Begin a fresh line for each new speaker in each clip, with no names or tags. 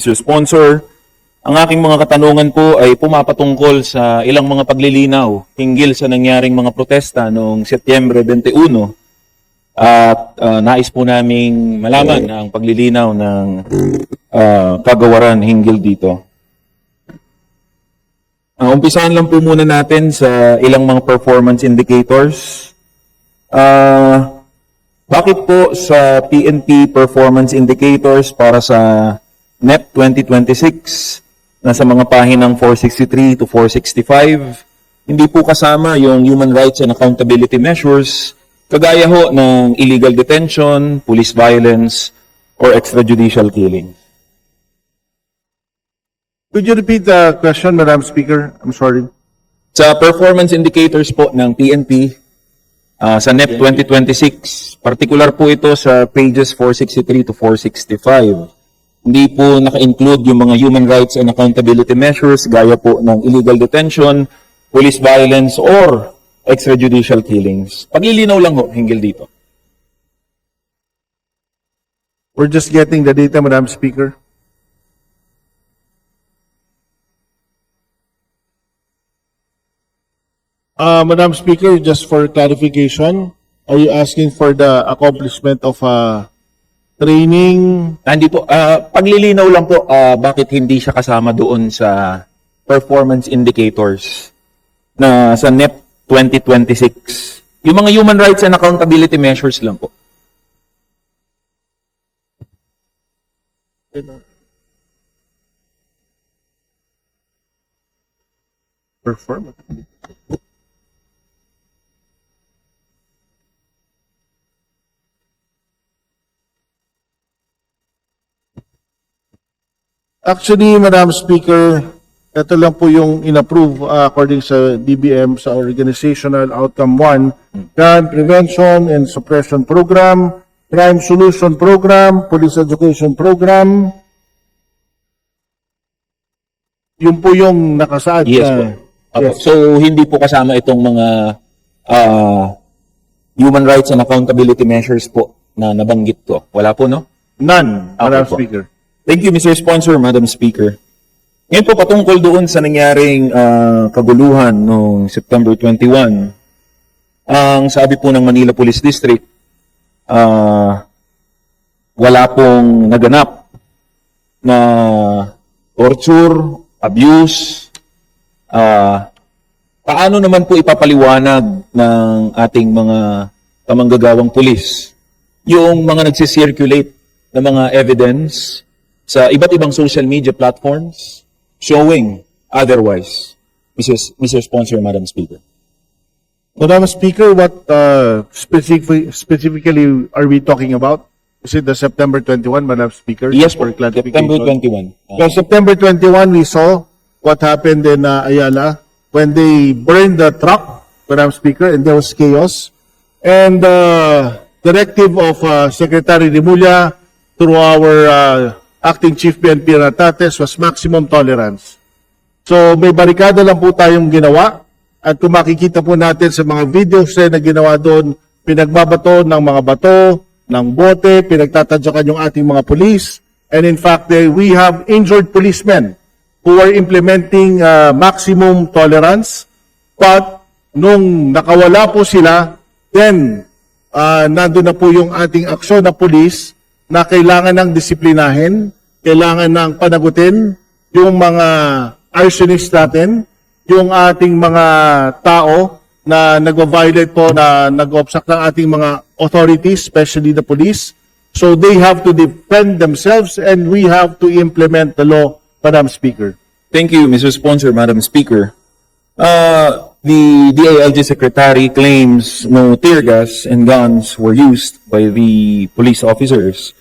Mr. Sponsor, ang aking mga katanungan po ay pumapatungkol sa ilang mga paglilinaw hinggil sa nangyaring mga protesta noong Setyembre 21 at ah, nais po naming malaman ang paglilinaw ng ah, kagawaran hinggil dito. Uh, umpisahan lang po muna natin sa ilang mga performance indicators. Ah, bakit po sa PNP performance indicators para sa NEP 2026 nasa mga pahinang 463 to 465 hindi po kasama yung human rights and accountability measures kagaya ho ng illegal detention, police violence, or extrajudicial killing.
Could you repeat the question, Madam Speaker? I'm sorry.
Sa performance indicators po ng PNP, ah, sa NEP 2026, particular po ito sa pages 463 to 465. Hindi po naka-include yung mga human rights and accountability measures gaya po ng illegal detention, police violence, or extrajudicial killings. Paglilinaw lang ho hinggil dito.
We're just getting the data, Madam Speaker. Uh, Madam Speaker, just for clarification, are you asking for the accomplishment of uh, training?
Hindi po, ah, paglilinaw lang po, ah, bakit hindi siya kasama doon sa performance indicators na sa NEP 2026. Yung mga human rights and accountability measures lang po.
Performance. Actually, Madam Speaker, ito lang po yung inapprove uh, according sa DBM sa Organizational Outcome 1, Crime Prevention and Suppression Program, Crime Solution Program, Police Education Program. Yun po yung nakasaad
Yes
na-
po. Apo.
Yes.
So, hindi po kasama itong mga ah, human rights and accountability measures po na nabanggit ko. Wala po, no?
None, Madam
Okay po.
Speaker.
Thank you, Mr. Sponsor, Madam Speaker. Ngayon po, patungkol doon sa nangyaring ah, kaguluhan noong September 21, ang sabi po ng Manila Police District, ah, wala pong naganap na torture, abuse, ah, paano naman po ipapaliwanag ng ating mga kamanggagawang pulis yung mga nagsisirculate ng mga evidence sa iba't ibang social media platforms showing otherwise. Mrs. Mr. Sponsor, Madam Speaker.
Madam Speaker, what uh, specific, specifically are we talking about? Is it the September 21, Madam Speaker?
Yes,
for
po. September 21. Uh,
Well, September 21, we saw what happened in uh, Ayala when they burned the truck, Madam Speaker, and there was chaos. And uh, directive of uh, Secretary Remulla through our uh, acting chief PNP Natates was maximum tolerance. So may barikada lang po tayong ginawa at kung makikita po natin sa mga videos na ginawa doon, pinagbabato ng mga bato, ng bote, pinagtatadyakan yung ating mga police. And in fact, eh, we have injured policemen who are implementing uh, maximum tolerance. But nung nakawala po sila, then uh, nandun na po yung ating aksyon na police na kailangan ng disiplinahin, kailangan ng panagutin yung mga arsonist natin, yung ating mga tao na nagwa-violate po, na nag-obstruct ng ating mga authorities, especially the police. So they have to defend themselves and we have to implement the law, Madam Speaker.
Thank you, Mr. Sponsor, Madam Speaker. Uh, the DILG Secretary claims no tear gas and guns were used by the police officers.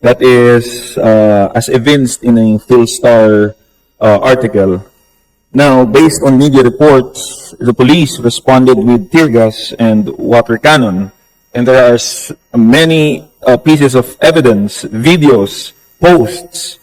That is, uh, as evinced in a Philstar uh, article. Now, based on media reports, the police responded with tear gas and water cannon. And there are many uh, pieces of evidence, videos, posts,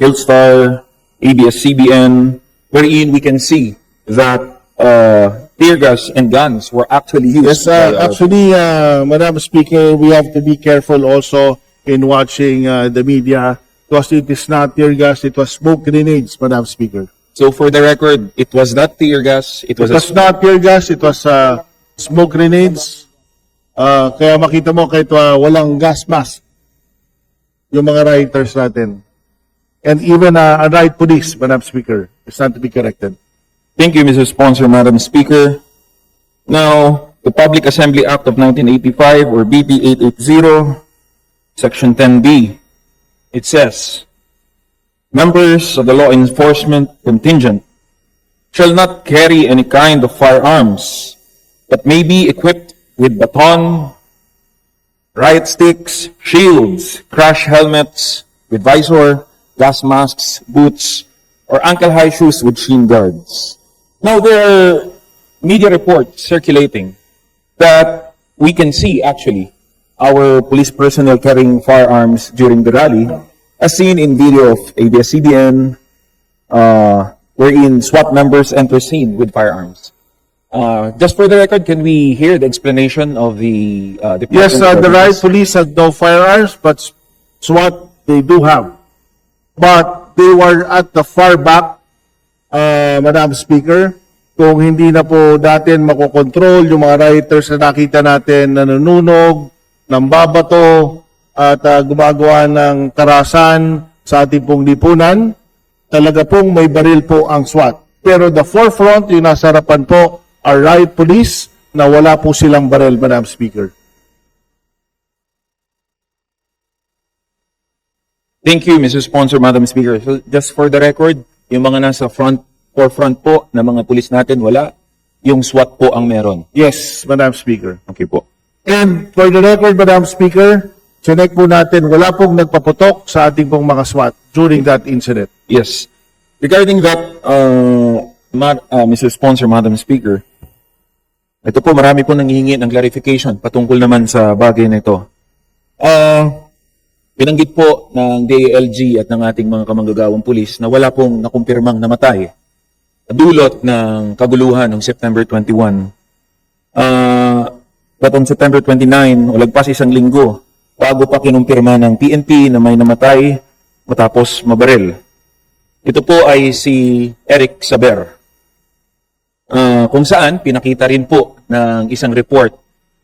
Hillstar, ABS-CBN, wherein we can see that uh, tear gas and guns were actually used.
Yes, uh, actually, uh, Madam Speaker, we have to be careful also in watching uh, the media because it is not tear gas, it was smoke grenades, Madam Speaker.
So for the record, it was not tear gas, it was
It
a
was not tear gas, it was uh, smoke grenades. Uh, kaya makita mo kahit uh, walang gas mask yung mga rioters natin. And even uh, a riot police, Madam Speaker, is not to be corrected.
Thank you, Mr. Sponsor, Madam Speaker. Now, the Public Assembly Act of 1985 or BB 880, Section 10B, it says, Members of the law enforcement contingent shall not carry any kind of firearms, but may be equipped with baton, riot sticks, shields, crash helmets with visor, gas masks, boots, or ankle-high shoes with shin guards. Now, there are media reports circulating that we can see, actually, our police personnel carrying firearms during the rally, as seen in video of ABS-CBN, uh, wherein SWAT members enter scene with firearms. Uh, just for the record, can we hear the explanation of the uh,
Yes,
Department
uh,
of
the riot
Police?
police had no firearms, but s- SWAT, they do have. But they were at the far back, uh, Madam Speaker. Kung hindi na po natin makokontrol yung mga rioters na nakita natin na nanunog, nambabato, at uh, gumagawa ng karasan sa ating pong lipunan, talaga pong may baril po ang SWAT. Pero the forefront, yung nasa harapan po, are riot police na wala po silang baril, Madam Speaker.
Thank you, Mr. Sponsor, Madam Speaker. So just for the record, yung mga nasa front, forefront po na mga pulis natin, wala. Yung SWAT po ang meron.
Yes, Madam Speaker.
Okay po.
And for the record, Madam Speaker, chinek po natin, wala pong nagpaputok sa ating pong mga SWAT during that incident.
Yes. Regarding that, uh, Ma- uh, Mr. Sponsor, Madam Speaker, ito po, marami po nanghihingi ng clarification patungkol naman sa bagay na ito. Uh, binanggit po ng DALG at ng ating mga kamanggagawang pulis na wala pong nakumpirmang namatay dulot ng kaguluhan noong September 21. Uh, but on September 29, o lagpas isang linggo, bago pa kinumpirma ng PNP na may namatay matapos mabaril. Ito po ay si Eric Saber. Ah, kung saan pinakita rin po ng isang report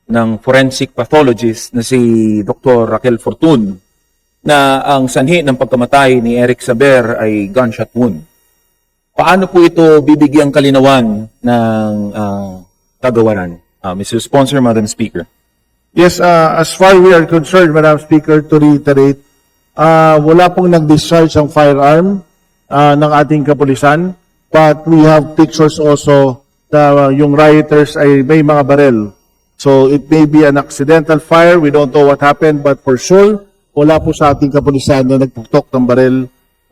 ng forensic pathologist na si Dr. Raquel Fortun na ang sanhi ng pagkamatay ni Eric Saber ay gunshot wound. Paano po ito bibigyang kalinawan ng ah, kagawaran? Ah, Mr. Sponsor, Madam Speaker.
Yes, uh, as far we are concerned, Madam Speaker, to reiterate, uh, wala pong nag-discharge ang firearm uh, ng ating kapulisan, but we have pictures also na uh, yung rioters ay may mga barel. So it may be an accidental fire, we don't know what happened, but for sure, wala po sa ating kapulisan na nagpuktok ng barel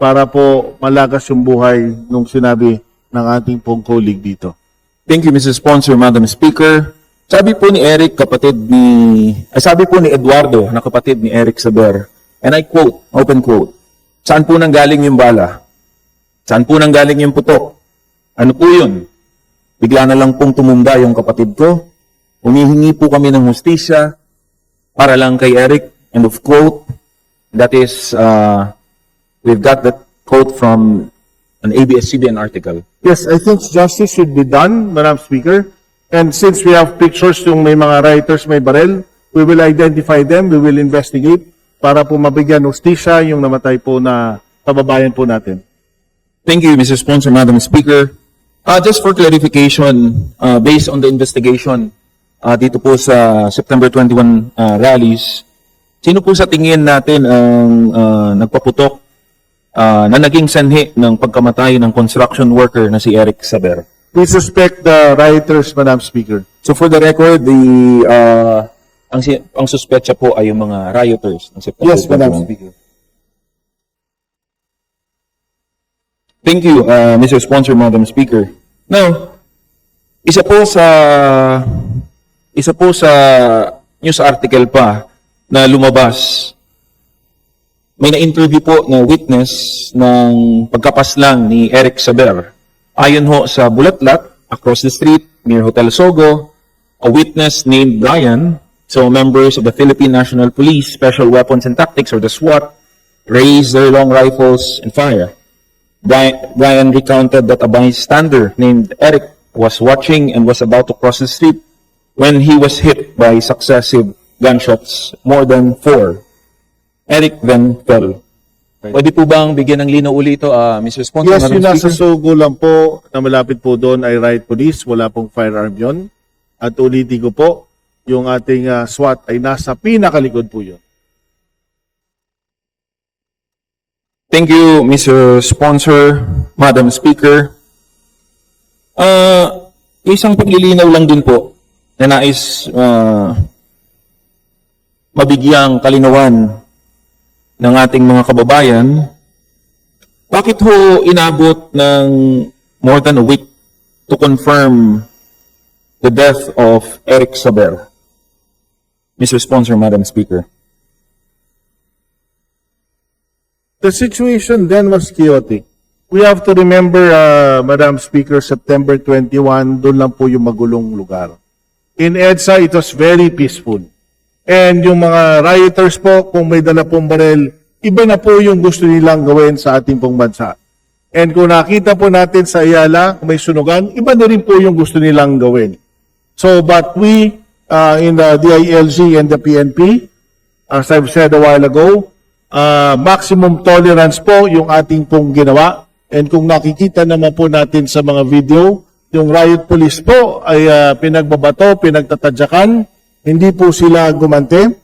para po malagas yung buhay nung sinabi ng ating pong colleague dito.
Thank you, Mr. Sponsor, Madam Speaker. Sabi po ni Eric, kapatid ni, ay sabi po ni Eduardo, na kapatid ni Eric Saber, and I quote, open quote, saan po nang galing yung bala? Saan po nang galing yung putok? Ano po yun? Bigla na lang pong tumumba yung kapatid ko. Humihingi po kami ng hustisya para lang kay Eric. End of quote. That is, uh, we've got that quote from an ABS-CBN article.
Yes, I think justice should be done, Madam Speaker. And since we have pictures yung may mga writers may barel, we will identify them, we will investigate para po mabigyan hustisya yung namatay po na kababayan po natin.
Thank you, Mr. Sponsor, Madam Speaker. Uh, just for clarification, uh, based on the investigation uh, dito po sa September 21 uh, rallies, sino po sa tingin natin ang uh, nagpaputok uh, na naging sanhi ng pagkamatay ng construction worker na si Eric Saber?
We suspect the rioters, Madam Speaker.
So for the record, the uh, ang si- ang suspetsa po ay yung mga rioters ng September
Yes, Madam
21.
Speaker.
Thank you, uh, Mr. Sponsor, Madam Speaker. Now, isa po sa isa po sa news article pa na lumabas may na-interview po na witness ng pagkapaslang ni Eric Saber. Ayon ho sa Bulatlat, across the street near Hotel Sogo, a witness named Brian, so members of the Philippine National Police Special Weapons and Tactics or the SWAT, raise their long rifles and fire. Brian recounted that a bystander named Eric was watching and was about to cross the street when he was hit by successive gunshots, more than four. Eric then fell. Pwede po bang bigyan ng lino uli ito, ah, Mr. Sponsor?
Yes, yung nasa? Sogo lang po, na malapit po doon ay riot police, wala pong firearm yon. At ulitin ko po, yung ating ah, SWAT ay nasa pinakalikod po yun.
Thank you, Mr. Sponsor, Madam Speaker. Ah, isang paglilinaw lang din po na nais ah, mabigyang kalinawan ng ating mga kababayan. Bakit ho inabot ng more than a week to confirm the death of Eric Saber? Mr. Sponsor, Madam Speaker.
The situation then was chaotic. We have to remember, uh, Madam Speaker, September 21, doon lang po yung magulong lugar. In EDSA, it was very peaceful. And yung mga rioters po, kung may dala pong barel, iba na po yung gusto nilang gawin sa ating pong bansa. And kung nakita po natin sa Ayala, may sunugan, iba na rin po yung gusto nilang gawin. So, but we, uh, in the DILG and the PNP, as I've said a while ago, uh, maximum tolerance po yung ating pong ginawa. And kung nakikita naman po natin sa mga video, yung riot police po ay uh, pinagbabato, pinagtatadyakan, hindi po sila gumante.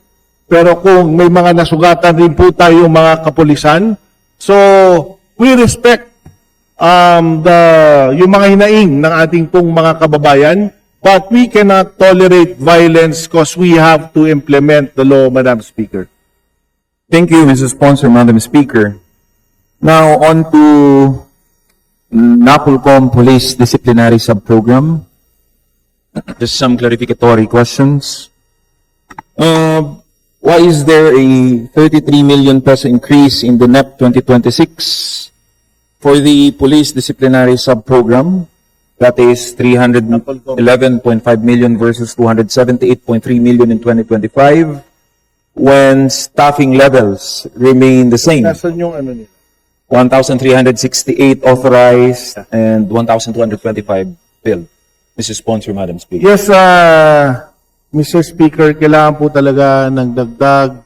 Pero kung may mga nasugatan rin po tayo mga kapulisan, so we respect um, the, yung mga hinaing ng ating pong mga kababayan, but we cannot tolerate violence because we have to implement the law, Madam Speaker.
Thank you, Mr. Sponsor, Madam Speaker. Now, on to NAPOLCOM Police Disciplinary Subprogram. Just some clarificatory questions. Uh, why is there a 33 million peso increase in the NEP 2026 for the Police Disciplinary Subprogram? That is 311.5 million versus 278.3 million in 2025 when staffing levels remain the same.
Nasaan yung ano nila?
1,368 authorized and 1,225 filled. Mr. Sponsor, Madam Speaker.
Yes, uh, Mr. Speaker, kailangan po talaga ng dagdag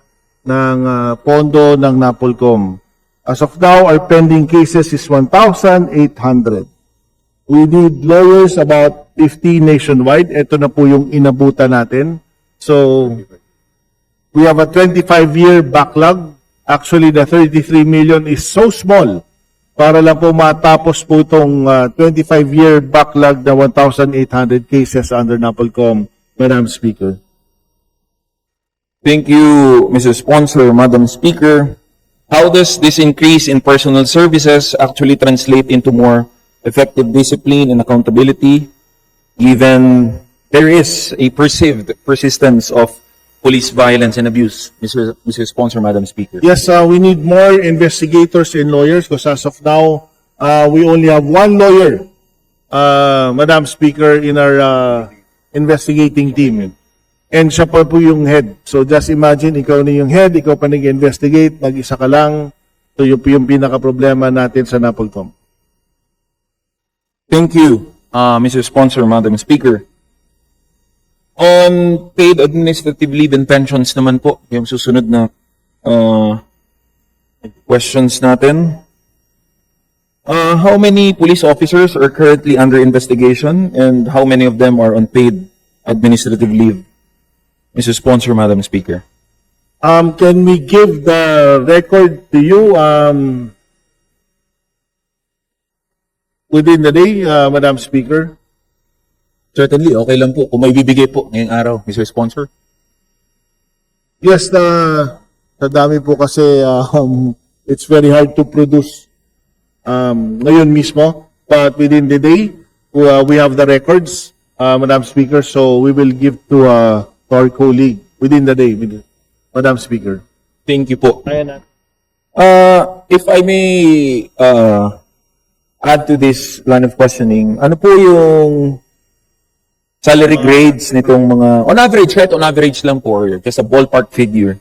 ng uh, pondo ng NAPOLCOM. As of now, our pending cases is 1,800. We need lawyers about 50 nationwide. Ito na po yung inabutan natin. So, we have a 25-year backlog. Actually, the 33 million is so small para lang po matapos po itong 25-year backlog na 1,800 cases under NAPOLCOM, Madam Speaker.
Thank you, Mr. Sponsor, Madam Speaker. How does this increase in personal services actually translate into more effective discipline and accountability, given there is a perceived persistence of police violence and abuse? Mr. Mr. Sponsor, Madam Speaker.
Yes, uh, we need more investigators and lawyers because as of now, uh, we only have one lawyer, uh, Madam Speaker, in our uh, investigating team. And siya pa po yung head. So just imagine, ikaw na yung head, ikaw pa nag-investigate, mag-isa ka lang. So yun po yung pinaka-problema natin sa NAPOLCOM.
Thank you, uh, Mr. Sponsor, Madam Speaker. On paid administrative leave and pensions naman po, yung susunod na uh, questions natin. Uh, how many police officers are currently under investigation and how many of them are on paid administrative leave? Mr. Sponsor, Madam Speaker.
Um, can we give the record to you, um, within the day, uh, Madam Speaker?
Certainly, okay lang po kung may bibigay po ngayong araw, Mr. Sponsor.
Yes, na sa dami po kasi um, it's very hard to produce um, ngayon mismo. But within the day, uh, we have the records, uh, Madam Speaker, so we will give to, uh, to our colleague within the day, with- Madam Speaker.
Thank you po.
Ayan na.
Uh, if I may uh, add to this line of questioning, ano po yung salary grades nitong mga, on average, right? On average lang po, or just a ballpark figure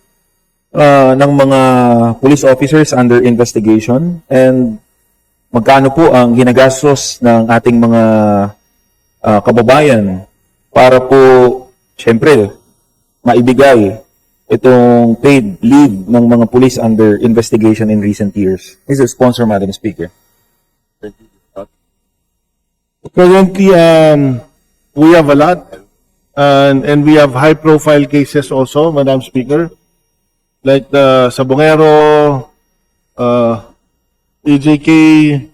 uh, ng mga police officers under investigation and magkano po ang ginagastos ng ating mga uh, kababayan para po, syempre, maibigay itong paid leave ng mga police under investigation in recent years. Mr. Sponsor, Madam Speaker.
Currently, um, we have a lot, and, and we have high-profile cases also, Madam Speaker, like the Sabongero, uh, EJK,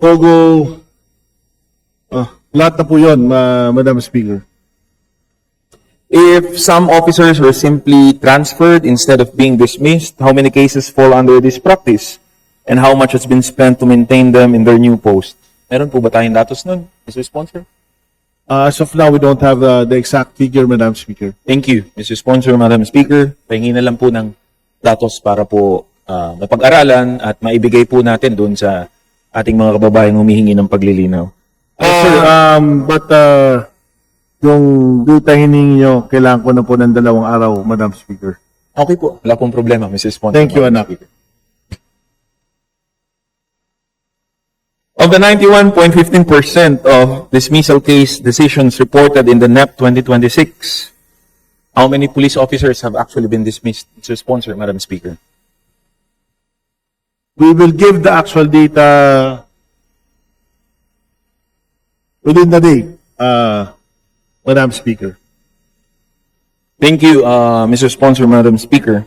Togo, uh, lahat na po yun, ma- Madam Speaker.
If some officers were simply transferred instead of being dismissed, how many cases fall under this practice? And how much has been spent to maintain them in their new post? Meron po ba tayong datos nun, Mr. Sponsor?
Uh, as of now, we don't have uh, the exact figure, Madam Speaker.
Thank you, Mr. Sponsor, Madam Speaker. Pahingi na lang po ng datos para po ah, mapag-aralan at maibigay po natin doon sa ating mga kababayang humihingi ng paglilinaw.
Yes, sir. Um, but uh, yung data hiningi nyo, kailangan ko na po ng dalawang araw, Madam Speaker.
Okay po, wala pong problema, Mr. Sponsor.
Thank you,
Madam
anak.
Speaker. Of the 91.15% of dismissal case decisions reported in the NEP 2026, how many police officers have actually been dismissed? Mr. Sponsor, Madam Speaker.
We will give the actual data within the day, uh, Madam Speaker.
Thank you, uh, Mr. Sponsor, Madam Speaker.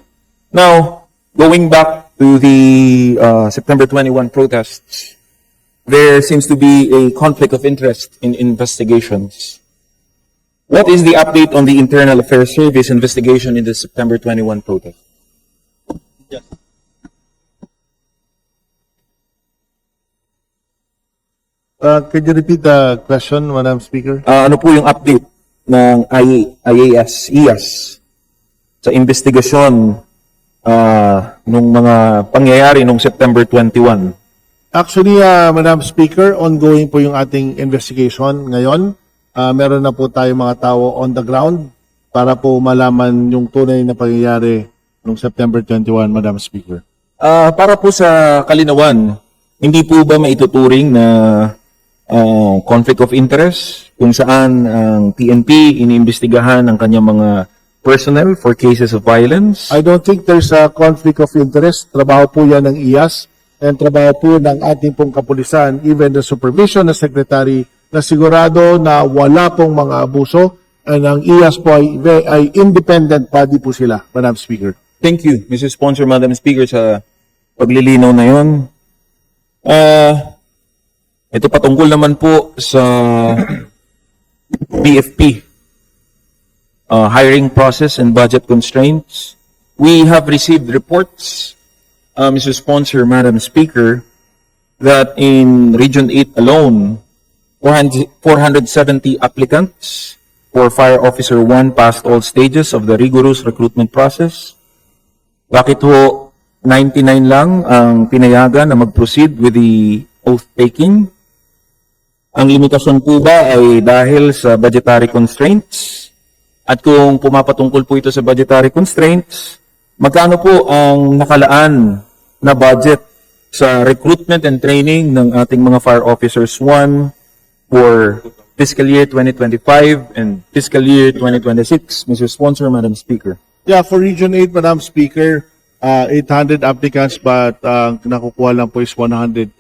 Now, going back to the uh, September 21 protests, there seems to be a conflict of interest in investigations. What is the update on the Internal Affairs Service investigation in the September 21 protest?
Uh, could you repeat the question, Madam Speaker?
Uh, ano po yung update ng IA, IAS, IAS sa investigasyon uh, nung mga pangyayari nung September 21?
Actually, uh, Madam Speaker, ongoing po yung ating investigation ngayon. Uh, meron na po tayo mga tao on the ground para po malaman yung tunay na pangyayari noong September 21, Madam Speaker.
Ah, para po sa kalinawan, hindi po ba maituturing na ah, conflict of interest kung saan ang PNP iniimbestigahan ang kanyang mga personnel for cases of violence?
I don't think there's a conflict of interest. Trabaho po yan ng IAS and trabaho po ng ating pong kapulisan, even the supervision na secretary na sigurado na wala pong mga abuso and ang IAS po ay, ay independent body po sila, Madam Speaker.
Thank you, Mr. Sponsor, Madam Speaker, sa paglilinaw na yon. Ah, ito patungkol naman po sa BFP, uh, hiring process and budget constraints. We have received reports, uh, Mr. Sponsor, Madam Speaker, that in Region 8 alone, 400 470 applicants for Fire Officer 1 passed all stages of the rigorous recruitment process. Bakit ho 99 lang ang pinayagan na mag-proceed with the oath taking? Ang limitasyon po ba ay dahil sa budgetary constraints? At kung pumapatungkol po ito sa budgetary constraints, magkano po ang nakalaan na budget sa recruitment and training ng ating mga fire officers 1 for fiscal year 2025 and fiscal year 2026? Mr. Sponsor, Madam Speaker.
Yeah, for Region 8, Madam Speaker, uh, 800 applicants but uh, nakukuha lang po is 108.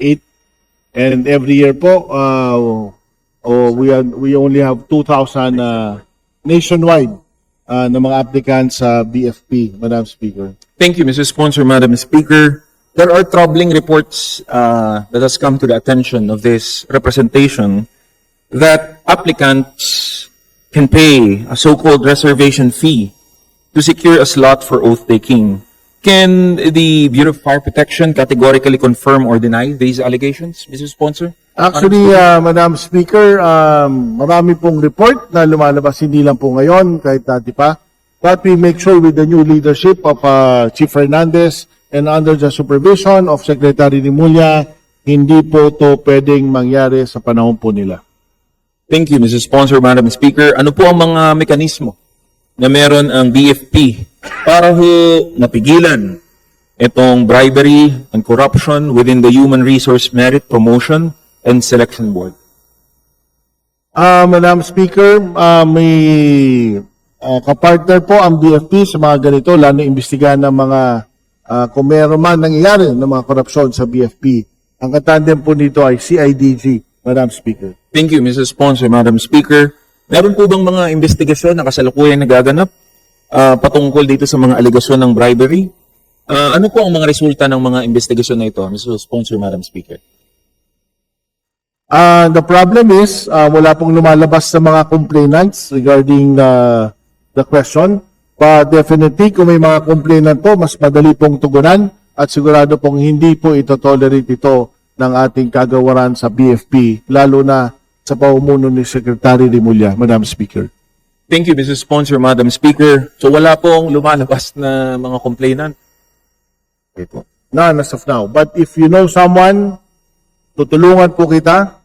And every year po, uh, oh, we, are, we only have 2,000 uh, nationwide uh, na mga applicants sa BFP, Madam Speaker.
Thank you, Mr. Sponsor, Madam Speaker. There are troubling reports uh, that has come to the attention of this representation that applicants can pay a so-called reservation fee to secure a slot for oath taking. Can the Bureau of Fire Protection categorically confirm or deny these allegations, Mr. Sponsor?
Actually, uh, Madam Speaker, um, marami pong report na lumalabas hindi lang po ngayon, kahit dati pa. But we make sure with the new leadership of uh, Chief Fernandez and under the supervision of Secretary Rimulya, hindi po to pwedeng mangyari sa panahon po nila.
Thank you, Mr. Sponsor, Madam Speaker. Ano po ang mga mekanismo na meron ang BFP para ho mapigilan itong bribery and corruption within the Human Resource Merit Promotion and Selection Board.
Ah, Madam Speaker, ah, may ah, kapartner po ang BFP sa mga ganito, lalo imbestigahan ng mga ah, kung meron man nangyayari ng mga korupsyon sa BFP. Ang katandem po nito ay CIDG, Madam Speaker.
Thank you, Mrs. Sponsor, Madam Speaker. Meron po bang mga investigasyon na kasalukuyan nagaganap ah, patungkol dito sa mga alegasyon ng bribery? Ah, ano po ang mga resulta ng mga investigasyon na ito, Mrs. Sponsor, Madam Speaker?
Ah, the problem is, ah, wala pong lumalabas sa mga complainants regarding the, the question. But definitely, kung may mga complainant po, mas madali pong tugunan at sigurado pong hindi po ito tolerate ito ng ating kagawaran sa BFP, lalo na sa paumuno ni Secretary Rimulya, Madam Speaker.
Thank you, Mrs. Sponsor, Madam Speaker. So wala pong lumalabas na mga complainant? Okay po.
None as of now. But if you know someone, tutulungan po kita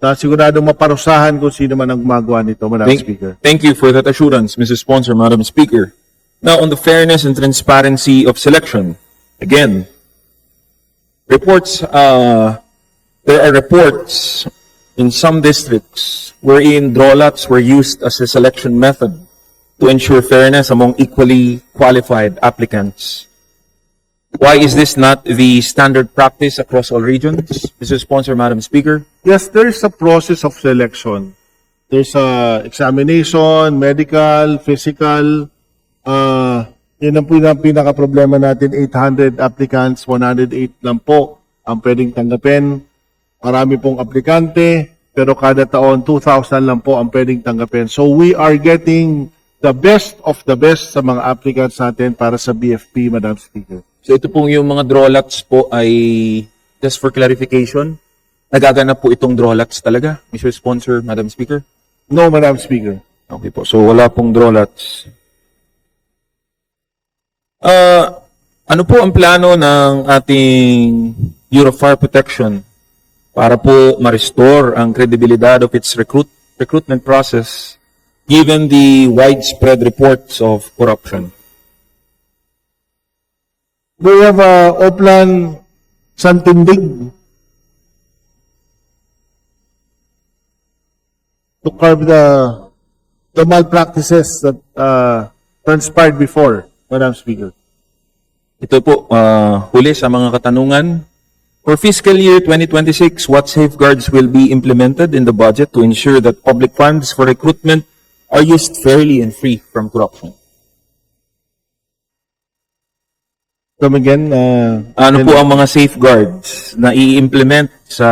na siguradong maparusahan kung sino man ang gumagawa nito, Madam
Thank,
Speaker.
thank you for that assurance, Mrs. Sponsor, Madam Speaker. Now, on the fairness and transparency of selection, again, reports, uh, there are reports in some districts wherein drawlots were used as a selection method to ensure fairness among equally qualified applicants. Why is this not the standard practice across all regions? Mrs. Sponsor, Madam Speaker.
Yes, there is a process of selection. There's a examination, medical, physical. Uh, yun ang pinaka, pinaka-problema natin, 800 applicants, 108 lang po ang pwedeng tanggapin. Marami pong aplikante, pero kada taon 2,000 lang po ang pwedeng tanggapin. So we are getting the best of the best sa mga applicants natin para sa BFP, Madam Speaker.
So ito pong yung mga drawlats po ay just for clarification. Nagaganap po itong drawlats talaga, Mr. Sponsor, Madam Speaker.
No, Madam Speaker.
Okay po. So wala pong drawlats. Ah, ano po ang plano ng ating Bureau of Fire Protection para po ma-restore ang credibilidad of its recruit recruitment process given the widespread reports of corruption?
We have a Oplan Santindig to curb the the malpractices that uh, transpired before, Madam Speaker.
Ito po, ah, huli sa mga katanungan. For fiscal year 2026, what safeguards will be implemented in the budget to ensure that public funds for recruitment are used fairly and free from corruption?
Come again, uh,
Ano po ang mga safeguards na i-implement sa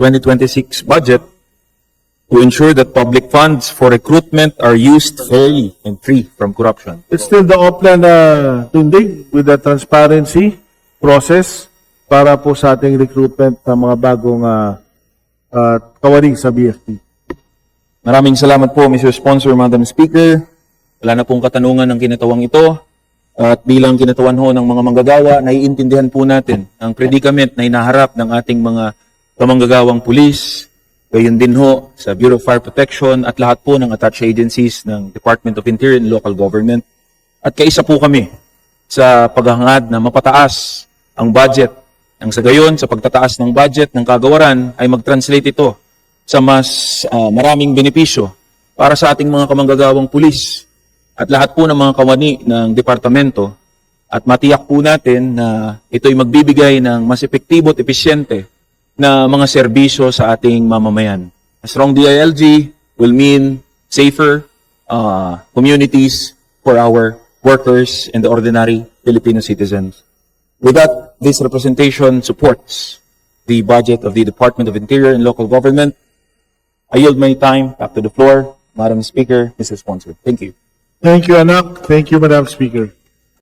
2026 budget to ensure that public funds for recruitment are used fairly and free from corruption?
it's still the Oplan uh, Tindig with the transparency process para po sa ating recruitment ng mga bagong uh, uh, kawani sa BFP.
Maraming salamat po, Mr. Sponsor, Madam Speaker. Wala na pong katanungan ng kinatawang ito. At bilang kinatawan ho ng mga manggagawa, naiintindihan po natin ang predicament na inaharap ng ating mga kamanggagawang pulis, gayon din ho sa Bureau of Fire Protection at lahat po ng attached agencies ng Department of Interior and Local Government. At kaisa po kami sa paghahangad na mapataas ang budget. Ang sa gayon, sa pagtataas ng budget ng kagawaran ay mag-translate ito sa mas ah, maraming benepisyo para sa ating mga kamanggagawang pulis at lahat po ng mga kawani ng departamento at matiyak po natin na ito'y magbibigay ng mas epektibo at episyente na mga serbisyo sa ating mamamayan. A strong DILG will mean safer uh, communities for our workers and the ordinary Filipino citizens. With that, this representation supports the budget of the Department of Interior and Local Government. I yield my time back to the floor. Madam Speaker, Mr. Sponsor. Thank you.
Thank you, anak. Thank you, Madam Speaker.